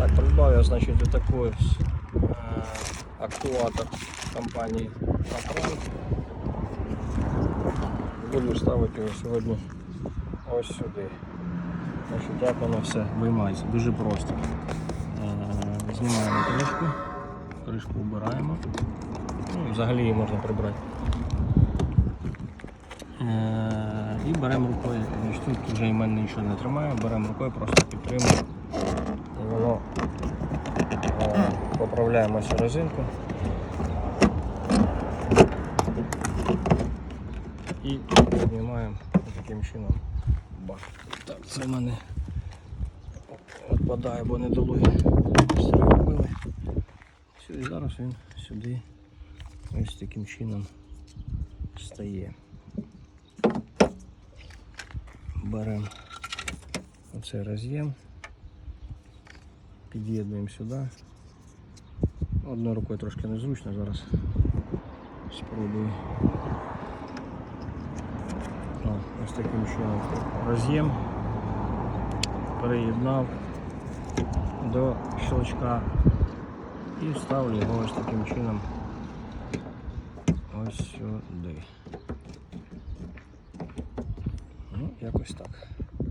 Так, придбав я, значить, отакий ось, е, актуатор компанії Атрон. Буду ставити його сьогодні ось сюди. Значить, як воно все виймається, дуже просто. Е, Знімаємо кришку, кришку вбираємо. Ну, взагалі її можна прибрати. Е, І беремо рукою, тут вже і мене нічого не тримає, беремо рукою, просто підтримуємо. Поправляємо цю резинку. І знімаємо таким чином бак. Так, це в мене відпадає, бо недолугі робили. Все, і зараз він сюди ось таким чином стає. Беремо оцей роз'єм, під'єднуємо сюди. Одною рукою трошки незручно, зараз спробую. О, ось таким чином роз'єм переєднав до щелчка і ставлю його ось таким чином ось сюди. Ну, якось так.